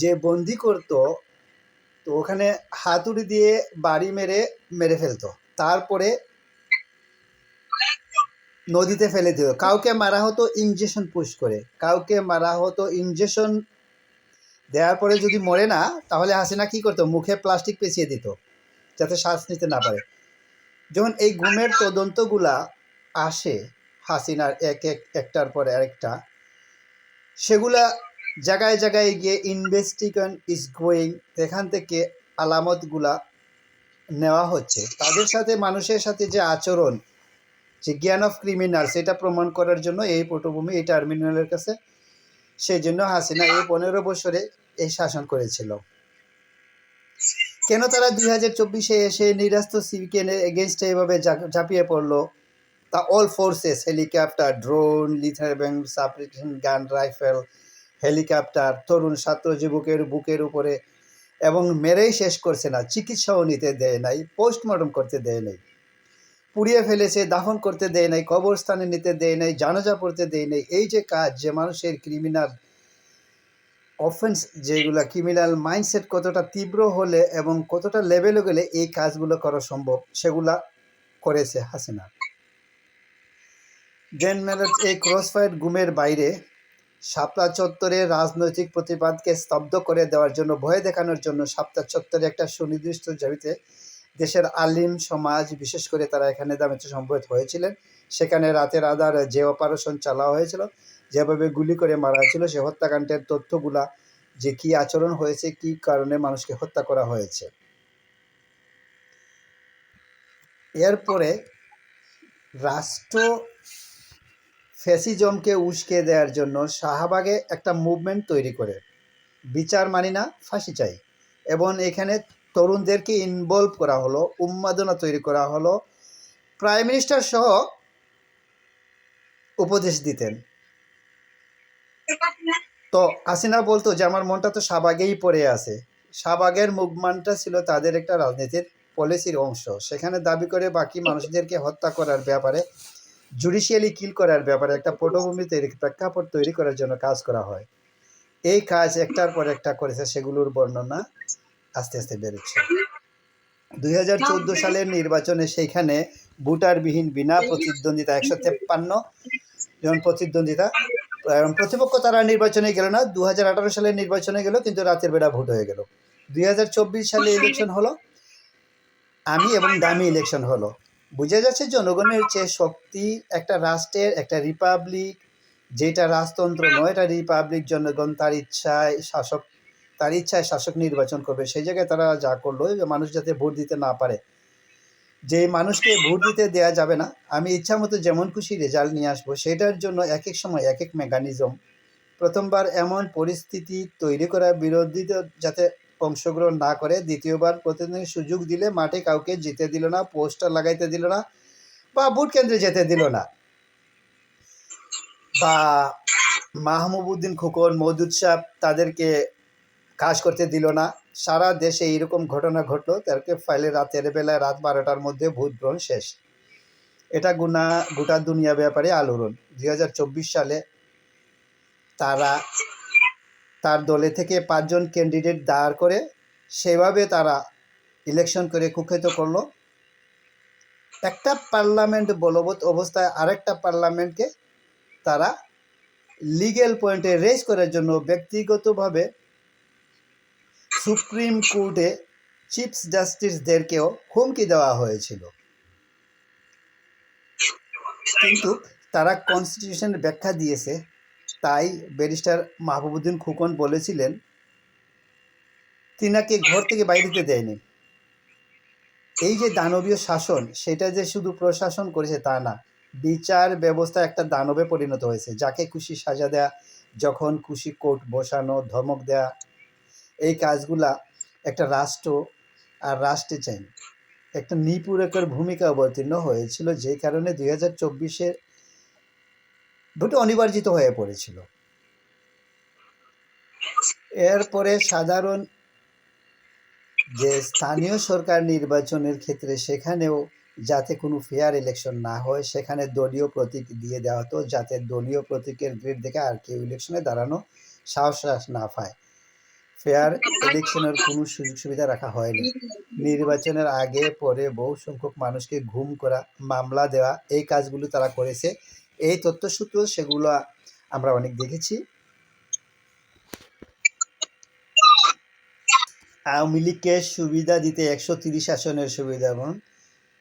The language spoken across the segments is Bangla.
যে বন্দি করতো, তো ওখানে হাতুড়ি দিয়ে বাড়ি মেরে মেরে ফেলতো। তারপরে নদীতে ফেলে দিত। কাউকে মারা হতো ইঞ্জেকশন পুশ করে। কাউকে মারা হতো ইঞ্জেকশন দেওয়ার পরে যদি মরে না, তাহলে হাসিনা কি করতো? মুখে প্লাস্টিক পেঁচিয়ে দিত, যাতে শ্বাস নিতে না পারে। যখন এই গুমের তদন্তগুলা আসে, হাসিনার এক এক একটার পর আরেকটা, সেগুলা জায়গায় জায়গায় গিয়ে ইনভেস্টিগেশন ইজ গোয়িং এখান থেকে আলামতগুলা নেওয়া হচ্ছে। তাদের সাথে মানুষের সাথে যে আচরণ, যে জ্ঞান অফ ক্রিমিনাল সেটা প্রমাণ করার জন্য এই পটভূমি, এই টার্মিনালের কাছে সেই জন্য হাসিনা এই পনেরো বছরে এই শাসন করেছিল। কেন তারা দুই হাজার চব্বিশে এসে নিরাস্ত সিভিকে এগেনস্টে এভাবে ঝাঁপিয়ে পড়ল? তা অল ফোর্সেস হেলিকপ্টার ড্রোন লিথার ব্যাংক সাপ্রেশন গান রাইফেল হেলিকপ্টার, তরুণ ছাত্র যুবকের বুকের উপরে এবং মেরেই শেষ করছে না, চিকিৎসাও নিতে দেয় নাই পোস্টমর্টম করতে দেয় নাই, পুড়িয়ে ফেলেছে, দাফন করতে দেয় নাই, কবরস্থানে নিতে দেয় নাই, জানাজা পড়তে দেয় নাই, এই যে কাজ, যে মানুষের ক্রিমিনাল অফেন্স যেগুলো ক্রিমিনাল মাইন্ডসেট কতটা তীব্র হলে এবং কতটা লেভেলে গেলে এই কাজগুলো করা সম্ভব, সেগুলা করেছে হাসিনা। জেন মেলার এই ক্রসফায়ার গুমের বাইরে শাপলা চত্বরে রাজনৈতিক প্রতিবাদকে স্তব্ধ করে দেওয়ার জন্য, ভয় দেখানোর জন্য শাপলা চত্বরে একটা সুনির্দিষ্ট জমিতে দেশের আলিম সমাজ, বিশেষ করে তারা এখানে দামিতে সম্ভব হয়েছিলেন। সেখানে রাতের আধার যে অপারেশন চালা হয়েছিল, যেভাবে গুলি করে মারা হয়েছিল, সে হত্যাকাণ্ডের তথ্যগুলা যে কি আচরণ হয়েছে, কি কারণে মানুষকে হত্যা করা হয়েছে। এরপরে রাষ্ট্র ফ্যাসিজমকে উস্কে দেওয়ার জন্য শাহবাগে একটা মুভমেন্ট তৈরি করে। বিচার মানি না, ফাঁসি চাই। এবং এখানে তরুণদেরকে ইনভলভ করা হলো, উন্মাদনা তৈরি করা হলো। প্রাইম মিনিস্টার সহ উপদেশ দিতেন। তো হাসিনা বলতো যে, আমার মনটা তো শাহবাগেই পড়ে আছে। শাহবাগের মুভমেন্টটা ছিল তাদের একটা রাজনীতির পলিসির অংশ। সেখানে দাবি করে বাকি মানুষদেরকে হত্যা করার ব্যাপারে জুডিশিয়ালি কিল করার ব্যাপারে একটা পটভূমি তৈরি প্রেক্ষাপট তৈরি করার জন্য কাজ করা হয়। এই কাজ একটার পর একটা করেছে সেগুলোর বর্ণনা আস্তে আস্তে বেরোচ্ছে। দুই হাজার চোদ্দ সালের নির্বাচনে সেইখানে ভোটারবিহীন বিনা প্রতিদ্বন্দ্বিতা একশো তেপ্পান্ন যেমন প্রতিদ্বন্দ্বিতা এবং প্রতিপক্ষ তারা নির্বাচনে গেল না দু হাজার আঠারো সালের নির্বাচনে গেল কিন্তু রাতের বেলা ভোট হয়ে গেল। দুই হাজার চব্বিশ সালে ইলেকশন হলো আমি এবং দামি ইলেকশন হলো। বোঝা যাচ্ছে জনগণের চেয়ে শক্তি, একটা রাষ্ট্রের, একটা রিপাবলিক, যেটা রাজতন্ত্র নয়, এটা রিপাবলিক জনগণ তার ইচ্ছায় শাসক, তার ইচ্ছায় শাসক নির্বাচন করবে। সেই জায়গায় তারা যা করল মানুষ যাতে ভোট দিতে না পারে। যে মানুষকে ভোট দিতে দেয়া যাবে না, আমি ইচ্ছা মতো যেমন খুশি রেজাল্ট নিয়ে আসব, সেটার জন্য এক এক সময় এক এক মেকানিজম প্রথমবার এমন পরিস্থিতি তৈরি করা বিরোধীদের যাতে অংশগ্রহণ না করে দ্বিতীয়বার প্রতিদিন সুযোগ দিলে মাঠে কাউকে যেতে দিল না, পোস্টার লাগাইতে দিল না বা ভোট কেন্দ্রে যেতে দিল না। বা মাহমুবুদ্দিন খোকন মৌদুদ সাহ তাদেরকে কাজ করতে দিল না। সারা দেশে এইরকম ঘটনা ঘটলো, তাদেরকে ফাইলে রাতের বেলায় রাত বারোটার মধ্যে ভোট গ্রহণ শেষ। এটা গুনা, গোটা দুনিয়া ব্যাপারে আলোড়ন। দুই হাজার চব্বিশ সালে তারা তার দলে থেকে পাঁচজন ক্যান্ডিডেট দাঁড় করে সেভাবে তারা ইলেকশন করে কুখ্যাত করল। একটা পার্লামেন্ট বলবৎ অবস্থায় আরেকটা পার্লামেন্টকে তারা লিগেল পয়েন্টে রেজ করার জন্য ব্যক্তিগতভাবে সুপ্রিম কোর্টে চিফ জাস্টিসদেরকেও হুমকি দেওয়া হয়েছিল। কিন্তু তারা কনস্টিটিউশনের ব্যাখ্যা দিয়েছে তাই ব্যারিস্টার মাহবুবুদ্দিন খুকন বলেছিলেন, তিনাকে ঘর থেকে বাইরে দিতে দেয়নি। এই যে দানবীয় শাসন, সেটা যে শুধু প্রশাসন করেছে তা না, বিচার ব্যবস্থা একটা দানবে পরিণত হয়েছে, যাকে খুশি সাজা দেয়া, যখন খুশি কোর্ট বসানো, ধমক দেয়া, এই কাজগুলা একটা রাষ্ট্র আর রাষ্ট্রে চাই। একটা নিপুরকের ভূমিকা অবতীর্ণ হয়েছিল যে কারণে দুই হাজার চব্বিশের ভোটে অনিবার্জিত হয়ে পড়েছিল। এরপরে সাধারণ যে স্থানীয় সরকার নির্বাচনের ক্ষেত্রে সেখানেও যাতে কোনো ফেয়ার ইলেকশন না হয়, সেখানে দলীয় প্রতীক দিয়ে দেওয়া হতো, যাতে দলীয় প্রতীকের গ্রেড দেখে আর কেউ ইলেকশনে দাঁড়ানো সাহস না পায়। ফেয়ার ইলেকশনের কোনো সুযোগ সুবিধা রাখা হয়নি। নির্বাচনের আগে পরে বহু সংখ্যক মানুষকে ঘুম করা, মামলা দেওয়া, এই কাজগুলো তারা করেছে। এই তথ্যসূত্র সেগুলো আমরা অনেক দেখেছি। আওয়ামী লীগকে সুবিধা দিতে একশো তিরিশ আসনের সুবিধা এবং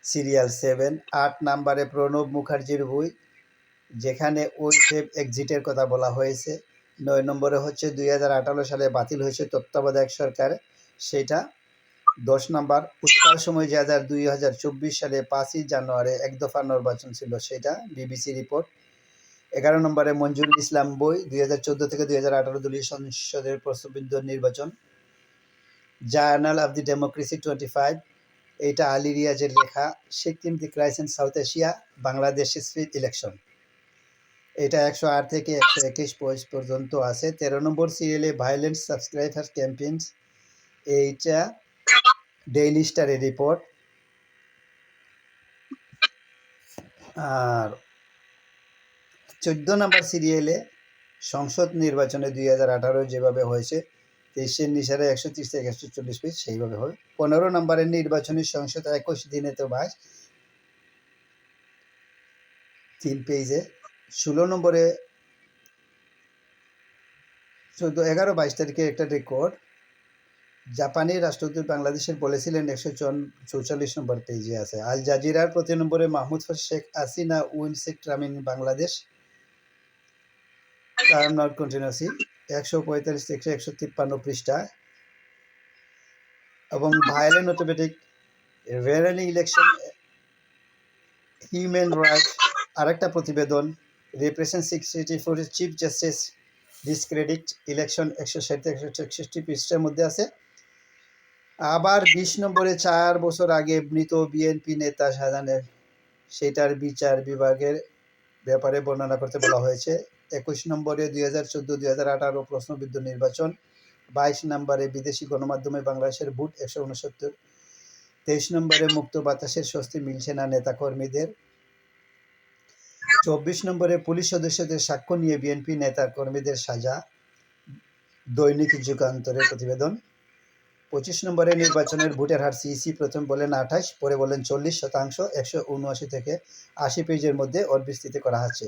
সিরিয়াল সেভেন। আট নাম্বারে প্রণব মুখার্জির বই, যেখানে ওই সেভ এক্সিটের কথা বলা হয়েছে। নয় নম্বরে হচ্ছে দুই হাজার আঠারো সালে বাতিল হয়েছে তত্ত্বাবধায়ক সরকার, সেটা দশ নম্বর উত্তাল সময় যে হাজার দুই হাজার চব্বিশ সালে পাঁচই জানুয়ারি এক দফা নির্বাচন ছিল, সেটা বিবিসি রিপোর্ট এগারো নম্বরে মঞ্জুরুল ইসলাম বই, দুই হাজার চোদ্দ থেকে দুই হাজার আঠারো দলীয় সংসদের প্রশ্নবিদ্ধ নির্বাচন। Journal of the democracy twenty five এইটা আলী রিয়াজের লেখা, Sikkim the crisis in South Asia, Bangladesh speed election. এটা একশো আট থেকে একশো একুশ পয়েন্ট পর্যন্ত আছে। তেরো নম্বর সিরিয়ালে ভায়োলেন্স সাবস্ক্রাইবার ক্যাম্পেইনস এইটা ডেইলি স্টারের রিপোর্ট আর চোদ্দ নম্বর সিরিয়ালে সংসদ নির্বাচনে দুই হাজার আঠারো যেভাবে হয়েছে তেইশের নিশারে একশো তিরিশ থেকে একশো চল্লিশ পেজ সেইভাবে হবে। পনেরো নম্বরের নির্বাচনী সংসদ একুশ দিনে তো বাইশ তিন পেজে ষোলো নম্বরে চোদ্দ, এগারো, বাইশ তারিখে একটা রেকর্ড জাপানি রাষ্ট্রদূত বাংলাদেশের বলেছিলেন একশো চৌচল্লিশ নম্বর পেজে আছে। আল জাজিরার প্রতি নম্বরে মাহমুদ শেখ আসিনা উইন শেখ ট্রামিন, বাংলাদেশ। টার্ম নট কন্টিনিউসি একশো পঁয়তাল্লিশ থেকে একশো তিপ্পান্ন পৃষ্ঠা। এবং ভায়োলেন্ট অটোমেটিক ভেরানি ইলেকশন হিউম্যান রাইট আরেকটা প্রতিবেদন repression sixty four chief justice discredit election একশো ষাট একশো একষট্টি পৃষ্ঠার মধ্যে আছে। আবার বিশ নম্বরে চার বছর আগে মৃত বিএনপি নেতা শাহজাহানের, সেটার বিচার বিভাগের ব্যাপারে বর্ণনা করতে বলা হয়েছে। একুশ নম্বরে দুই হাজার চোদ্দ, দুই হাজার আঠারো প্রশ্নবিদ্ধ নির্বাচন, বাইশ নম্বরে বিদেশি গণমাধ্যমে বাংলাদেশের ভোট একশো উনসত্তর, তেইশ নম্বরে মুক্ত বাতাসের স্বস্তি মিলছে না নেতাকর্মীদের, চব্বিশ নম্বরে পুলিশ সদস্যদের সাক্ষ্য নিয়ে বিএনপি নেতা কর্মীদের সাজা, দৈনিক যুগান্তরের প্রতিবেদন। পঁচিশ নম্বরে নির্বাচনের ভোটের হার সিইসি প্রথম বলেন আঠাশ, পরে বলেন চল্লিশ শতাংশ, একশো উনআশি থেকে আশি পেজের মধ্যে ওর বিস্তৃতি করা আছে